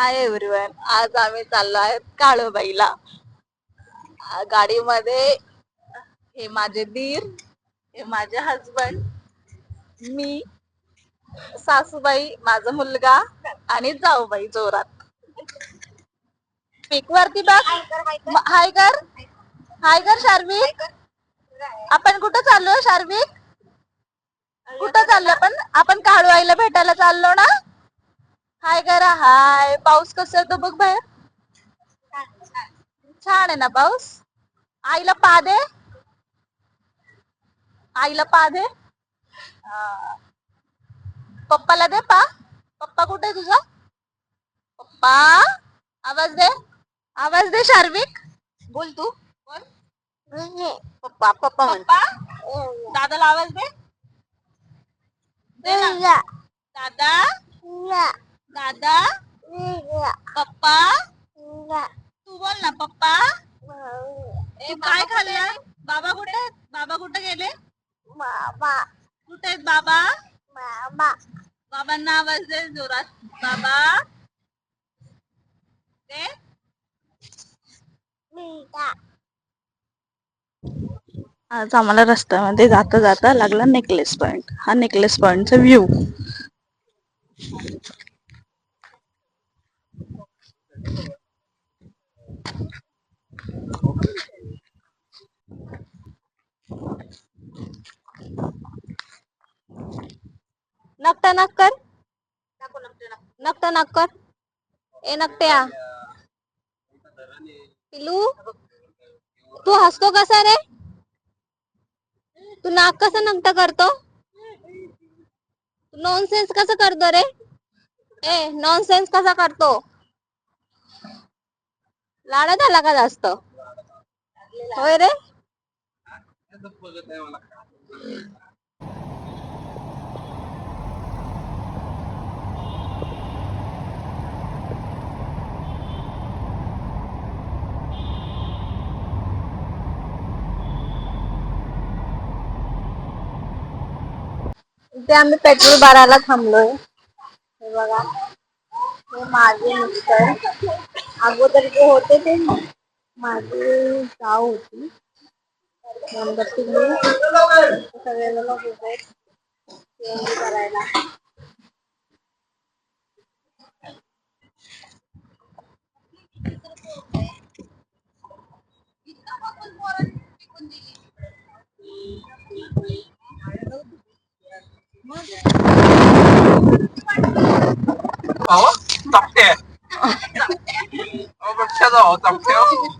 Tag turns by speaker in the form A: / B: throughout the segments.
A: Hi everyone आज आम्ही चाललो आहे काळूबाईला. गाडीमध्ये हे माझे दीर हे माझे हजबंड मी सासूबाई माझा मुलगा आणि जाऊबाई जोरात. पीक वरती बघ. हाय कर हाय कर. शार्विक आपण कुठं चाललोय शार्विक कुठं चाललो आपण? आपण काळूबाईला भेटायला चाललो ना? हाय करा हाय. पाऊस कसा येतो बघ बाहेर. छान आहे ना पाऊस? आईला पा दे. आईला पा दे. हा. पप्पाला दे पा. पप्पा कुठे आहे तुझा? पप्पा आवाज दे. आवाज दे शार्विक. बोल तू. बोल. पप्पा पप्पा पप्पा दादाला आवाज दे. दे ना. दादा. दादा? पप्पा? तू बोल ना पप्पा? तू काय खाल्लं बाबा कुठे आहेत? बाबा कुठे गेले? कुठे आहेत बाबा? बाबांना आवाज दे जोरात. बाबा? ते आज आम्हाला रस्त्यामध्ये जाता जाता लागला नेकलेस पॉइंट हा नेकलेस पॉइंटचा व्ह्यू नकटा नक कर। नकटा नक कर। ए नकट्या पिलू तू हसतो कसा रे? तू नाक कसं नकटा करतो? नॉनसेन्स कसं करतो रे? ए नॉनसेन्स कसा करतो? लाडत आला का जास्त? होय रे. इथे आम्ही पेट्रोल भरायला थांबलोय. हे बघा. हे माझे मिस्टर. अगोदर जे होते ते
B: Madrid County, number three, Isabella Lopez, yung Carrera. Oh,
A: tập kìa. Ô, bật
B: xe rồi, tập
A: kìa.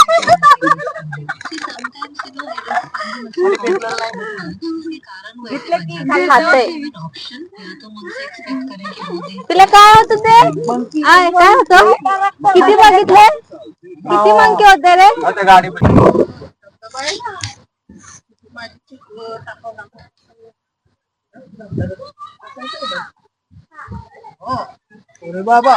A: तुला काय होत ते? आय, काय होत? किती बघितले किती मंके होते रे?
B: आता गाडी अरे बाबा.